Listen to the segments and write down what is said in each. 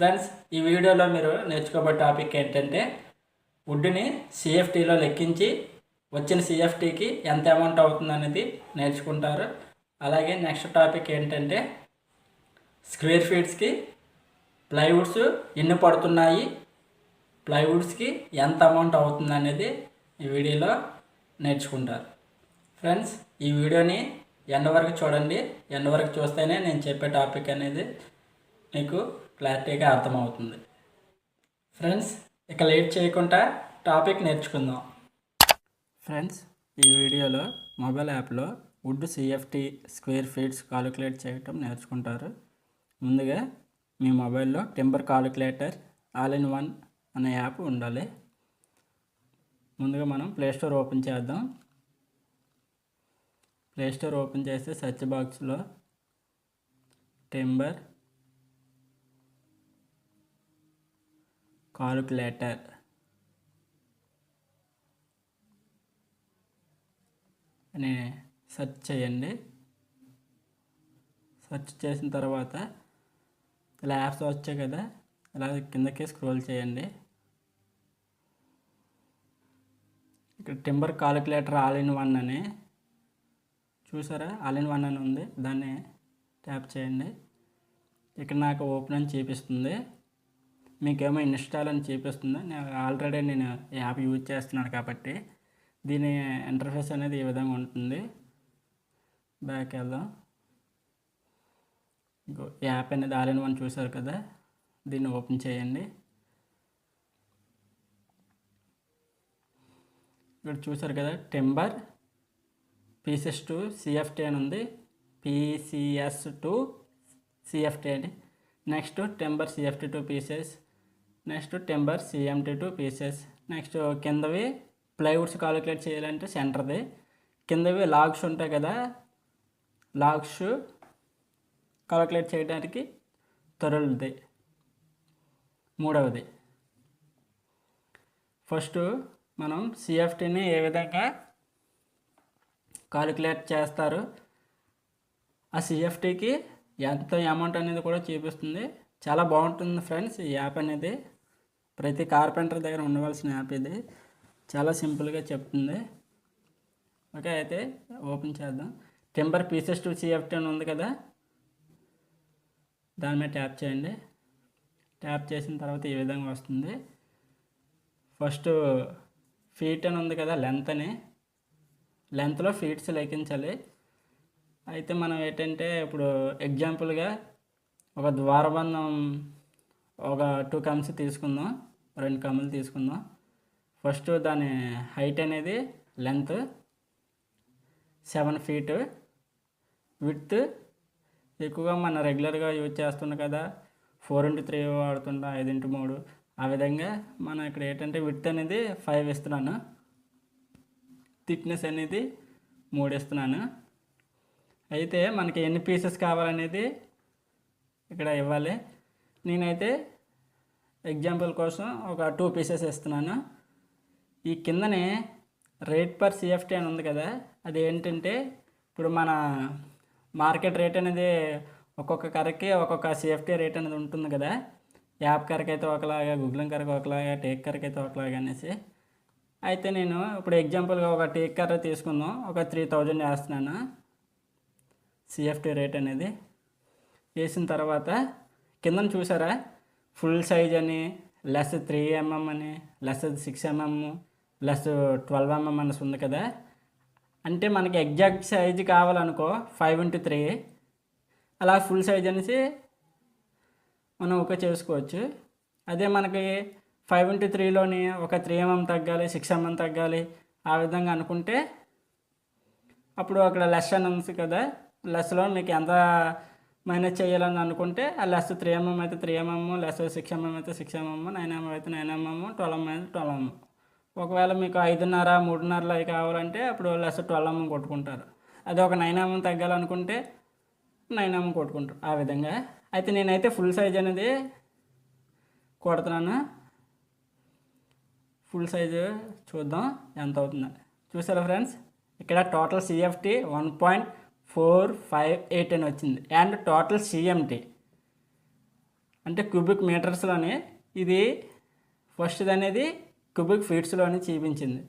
Friends ఈ వీడియోలో మీరు నేర్చుకోబోయే టాపిక్ ఏంటంటే వుడ్ని సిఎఫ్టీలో లెక్కించి వచ్చిన సిఎఫ్టీకి ఎంత అమౌంట్ అవుతుంది అనేది నేర్చుకుంటారు. అలాగే నెక్స్ట్ టాపిక్ ఏంటంటే స్క్వేర్ ఫీట్స్కి ప్లైవుడ్స్ ఎన్ని పడుతున్నాయి ప్లైవుడ్స్కి ఎంత అమౌంట్ అవుతుంది అనేది ఈ వీడియోలో నేర్చుకుంటారు. ఫ్రెండ్స్ ఈ వీడియోని ఎండ వరకు చూడండి. ఎండ వరకు చూస్తేనే నేను చెప్పే టాపిక్ అనేది మీకు క్లారిటీగా అర్థమవుతుంది. ఫ్రెండ్స్ ఇక లేట్ చేయకుండా టాపిక్ నేర్చుకుందాం. ఫ్రెండ్స్ ఈ వీడియోలో మొబైల్ యాప్లో wood CFT square feet calculate చేయటం నేర్చుకుంటారు. ముందుగా మీ మొబైల్లో timber calculator all in one అనే యాప్ ఉండాలి. ముందుగా మనం ప్లేస్టోర్ ఓపెన్ చేద్దాం. ప్లేస్టోర్ ఓపెన్ చేస్తే సెర్చ్ బాక్స్లో టెంబర్ కాలిక్యులేటర్. అని సెర్చ్ చేయండి. సెర్చ్ చేసిన తర్వాత ఇలా యాప్స్ వచ్చాయి కదా ఇలా కిందకి స్క్రోల్ చేయండి. ఇక్కడ timber calculator all in one అని. చూసారా? ఆల్ ఇన్ వన్ అని ఉంది. దాన్ని ట్యాప్ చేయండి. ఇక్కడ నాకు ఓపెన్ అని చూపిస్తుంది. మీకేమో ఇన్స్టాల్ అని చూపిస్తుందా? నేను ఆల్రెడీ నేను యాప్ యూజ్ చేస్తున్నాను కాబట్టి దీని ఇంటర్ఫేస్ అనేది ఈ విధంగా ఉంటుంది. బ్యాక్ వెళ్దాం. యాప్ అనేది ఆల్ ఇన్ వన్ చూసారు కదా? దీన్ని ఓపెన్ చేయండి. ఇక్కడ చూసారు కదా? టెంబర్ పీసెస్ టు సిఎఫ్టీ అని ఉంది. పీసీఎస్ టు సిఎఫ్టీ అని next timber CFT to pieces next timber CFT to pieces next కిందవి plywoods calculate చేయాలంటే సెంటర్ది. కిందవి లాగ్స్ ఉంటాయి కదా లాగ్స్ కాలిక్యులేట్ చేయడానికి తొరలుది మూడవది. ఫస్ట్ మనం సిఎఫ్టీని ఏ విధంగా కాలిక్యులేట్ చేస్తారు? ఆ సిఎఫ్టీకి ఎంత అమౌంట్ అనేది కూడా చూపిస్తుంది. చాలా బాగుంటుంది ఫ్రెండ్స్ ఈ యాప్ అనేది. ప్రతి కార్పెంటర్ దగ్గర ఉండవలసిన యాప్ ఇది. చాలా సింపుల్గా చెప్తుంది. ఓకే అయితే ఓపెన్ చేద్దాం. టెంపర్ పీసెస్ టు సిఎఫ్టీ అని ఉంది కదా. దాని మీద ట్యాప్ చేయండి. ట్యాప్ చేసిన తర్వాత ఈ విధంగా వస్తుంది. ఫస్ట్ ఫీట్ అని ఉంది కదా లెంత్ అని. లెంత్లో ఫీట్స్ లెక్కించాలి. అయితే మనం ఏంటంటే ఇప్పుడు ఎగ్జాంపుల్గా ఒక ద్వారబంధం ఒక టూ కమ్స్ తీసుకుందాం రెండు కమ్ములు తీసుకుందాం. ఫస్ట్ దాని హైట్ అనేది లెంత్ సెవెన్ ఫీట్. విత్ ఎక్కువగా మన రెగ్యులర్గా యూజ్ చేస్తున్నాం కదా ఫోర్ ఇంటూ త్రీ వాడుతుంటా ఐదు ఇంటూ మూడు. ఆ విధంగా మనం ఇక్కడ ఏంటంటే విత్ అనేది ఫైవ్ ఇస్తున్నాను. థిక్నెస్ అనేది మూడు ఇస్తున్నాను. అయితే మనకి ఎన్ని పీసెస్ కావాలనేది ఇక్కడ ఇవ్వాలి. నేనైతే ఎగ్జాంపుల్ కోసం ఒక టూ పీసెస్ ఇస్తున్నాను. ఈ కిందనే రేట్ పర్ సిఎఫ్టీ అని ఉంది కదా అది ఏంటంటే ఇప్పుడు మన మార్కెట్ రేట్ అనేది ఒక్కొక్క కరకి ఒక్కొక్క సిఎఫ్టీ రేట్ అనేది ఉంటుంది కదా. యాప్ కరకి అయితే ఒకలాగా గూగుల్ కరకు ఒకలాగా టేక్ కరకి అయితే ఒకలాగా అనేసి. అయితే నేను ఇప్పుడు ఎగ్జాంపుల్గా ఒక టేక్ కర్ర తీసుకుందాం. ఒక త్రీ థౌజండ్ వేస్తున్నాను సిఎఫ్టీ రేట్ అనేది. వేసిన తర్వాత కిందన చూసారా? ఫుల్ సైజ్ అని లెస్ త్రీ ఎంఎం అని less six MM less twelve MM అనేసి ఉంది కదా? అంటే మనకి ఎగ్జాక్ట్ సైజ్ కావాలనుకో ఫైవ్ ఇంటూ త్రీ అలా ఫుల్ సైజ్ అనేసి మనం ఒక చేసుకోవచ్చు. అదే మనకి ఫైవ్ ఇంటూ త్రీలోని ఒక త్రీ ఎంఎం తగ్గాలి సిక్స్ ఎంఎం తగ్గాలి ఆ విధంగా అనుకుంటే అప్పుడు అక్కడ లెస్ అని ఉంది కదా? లెస్లో మీకు ఎంత మైనస్ చేయాలని అనుకుంటే ఆ లెస్ త్రీ ఎంఎం అయితే three mm less six mm అయితే సిక్స్ ఎంఎం నైన్ ఎంఎం అయితే నైన్ ఎంఎం ట్వెల్వ్ ఎంఎం అయితే ట్వెల్వ్ ఎంఎం ఒకవేళ మీకు ఐదున్నర మూడున్నరలు అవి కావాలంటే అప్పుడు లెస్ ట్వెల్వ్ ఎంఎం కొట్టుకుంటారు. అదే ఒక నైన్ ఎంఎం తగ్గాలనుకుంటే నైన్ ఎంఎం కొట్టుకుంటారు ఆ విధంగా. అయితే నేనైతే ఫుల్ సైజ్ అనేది కొడుతున్నాను. ఫుల్ సైజు చూద్దాం ఎంత అవుతుందని చూసారా ఫ్రెండ్స్? ఇక్కడ total CFT one point four five eight అని వచ్చింది. అండ్ టోటల్ సిఎంటీ అంటే క్యూబిక్ మీటర్స్లోనే ఇది ఫస్ట్ అనేది క్యూబిక్ ఫీట్స్లోనే చూపించింది.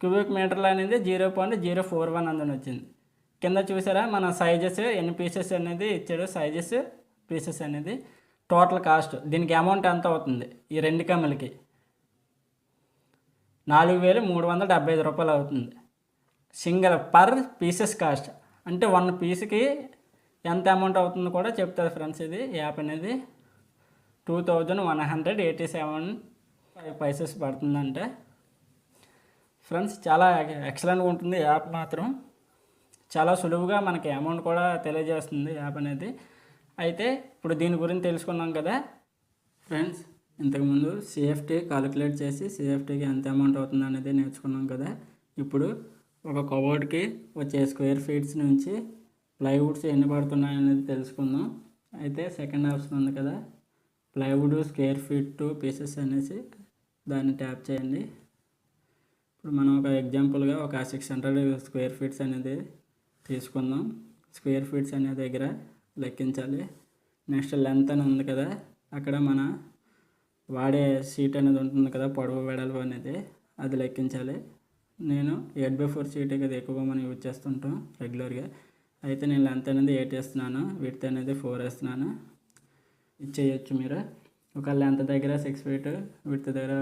క్యూబిక్ మీటర్లు అనేది zero point zero four one అందని వచ్చింది. కింద చూసారా మన సైజెస్ ఎన్ని పీసెస్ అనేది ఇచ్చాడు సైజెస్ పీసెస్ అనేది టోటల్ కాస్ట్. దీనికి అమౌంట్ ఎంత అవుతుంది? ఈ రెండు కమ్మలకి. నాలుగు వేలు మూడు వందల డెబ్బై ఐదు రూపాయలు అవుతుంది. Single per pieces cost. అంటే వన్ పీస్కి ఎంత అమౌంట్ అవుతుందో కూడా చెప్తారు ఫ్రెండ్స్ ఇది. యాప్ అనేది two thousand one hundred eighty seven five pieces పడుతుందంటే. Friends చాలా ఎక్సలెంట్గా ఉంటుంది యాప్ మాత్రం. చాలా సులువుగా మనకి అమౌంట్ కూడా తెలియజేస్తుంది యాప్ అనేది. అయితే ఇప్పుడు దీని గురించి తెలుసుకున్నాం కదా. ఫ్రెండ్స్ ఇంతకుముందు సిఎఫ్టీ కాలిక్యులేట్ చేసి సిఎఫ్టీకి ఎంత అమౌంట్ అవుతుంది అనేది నేర్చుకున్నాం కదా. ఇప్పుడు ఒక కబోర్డ్కి వచ్చే స్క్వేర్ ఫీట్స్ నుంచి ప్లైవుడ్స్ ఎన్ని పడుతున్నాయి అనేది తెలుసుకుందాం. అయితే సెకండ్ ఆప్షన్ ఉంది కదా. Plywood square feet to pieces అనేసి దాన్ని ట్యాప్ చేయండి. ఇప్పుడు మనం ఒక ఎగ్జాంపుల్గా ఒక సిక్స్ హండ్రెడ్ స్క్వేర్ ఫీట్స్ అనేది తీసుకుందాం. స్క్వేర్ ఫీట్స్ అనే దగ్గర లెక్కించాలి. నెక్స్ట్ లెంత్ అని ఉంది కదా. అక్కడ మన వాడే సీట్ అనేది ఉంటుంది కదా పొడవు వెడల్పు అనేది. అది లెక్కించాలి. నేను ఎయిట్ బై ఫోర్ సీట్ కదా ఎక్కువగా మనం యూజ్ చేస్తుంటాం రెగ్యులర్గా. అయితే నేను లెంత్ అనేది ఎయిట్ వేస్తున్నాను విడ్త్ అనేది ఫోర్ వేస్తున్నాను. ఇచ్చేయచ్చు మీరు. ఒక లెంత్ దగ్గర సిక్స్ ఫీట్ విడ్త్ దగ్గర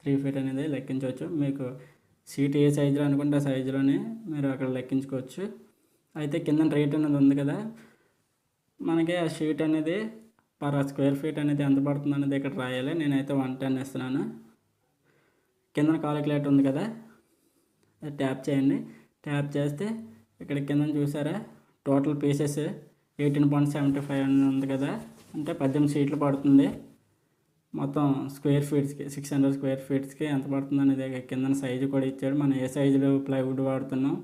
త్రీ ఫీట్ అనేది లెక్కించవచ్చు. మీకు సీట్ ఏ సైజులో అనుకుంటే ఆ సైజులోనే మీరు అక్కడ లెక్కించుకోవచ్చు. అయితే కింద రేట్ అనేది ఉంది కదా మనకి ఆ షీట్ అనేది పర్ స్క్వేర్ ఫీట్ అనేది ఎంత పడుతుంది అనేది ఇక్కడ రాయాలి. నేనైతే వన్ టెన్ ఇస్తున్నాను కింద కాలిక్యులేటర్ ఉంది కదా అది ట్యాప్ చేయండి. ట్యాప్ చేస్తే ఇక్కడ కింద చూసారా total pieces eighteen point seventy five అని ఉంది కదా అంటే పద్దెనిమిది సీట్లు పడుతుంది. మొత్తం స్క్వేర్ ఫీట్స్కి సిక్స్ హండ్రెడ్ స్క్వేర్ ఫీట్స్కి ఎంత పడుతుంది అనేది కింద సైజు కూడా ఇచ్చాడు. మనం ఏ సైజులో ప్లైవుడ్ వాడుతున్నాం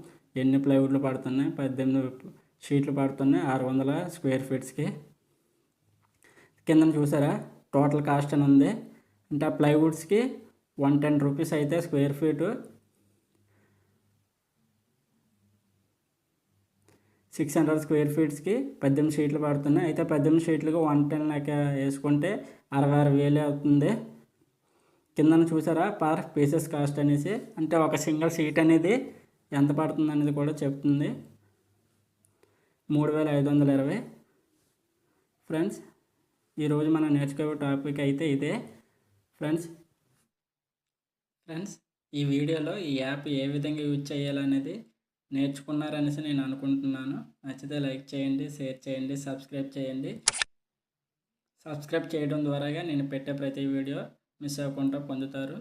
ఎన్ని ప్లైవుడ్లు పడుతున్నాయి పద్దెనిమిది షీట్లు పడుతున్నాయి ఆరు వందల స్క్వేర్ ఫీట్స్కి కింద చూసారా టోటల్ కాస్ట్ అని ఉంది. అంటే ఆ ప్లైవుడ్స్కి వన్ టెన్ రూపీస్ అయితే square feet. Six hundred square ఫీట్స్కి పద్దెనిమిది షీట్లు పడుతున్నాయి. అయితే పద్దెనిమిది షీట్లుగా వన్ టెన్ లెక్క వేసుకుంటే అరవై ఆరు వేలు అవుతుంది. కిందన చూసారా? పర్ పీసెస్ కాస్ట్ అనేసి. అంటే ఒక సింగిల్ సీట్ అనేది ఎంత పడుతుంది అనేది కూడా చెప్తుంది. మూడు వేల ఐదు వందల ఇరవై. ఫ్రెండ్స్ ఈరోజు మనం నేర్చుకోవే టాపిక్ అయితే ఇదే. ఫ్రెండ్స్ ఫ్రెండ్స్ ఈ వీడియోలో ఈ యాప్ ఏ విధంగా యూజ్ చేయాలనేది నేర్చుకున్నారనేసి నేను అనుకుంటున్నాను. నచ్చితే లైక్ చేయండి షేర్ చేయండి సబ్స్క్రైబ్ చేయండి. సబ్స్క్రైబ్ చేయడం ద్వారాగా నేను పెట్టే ప్రతి వీడియో మిస్ అవ్వకుండా పొందుతారు.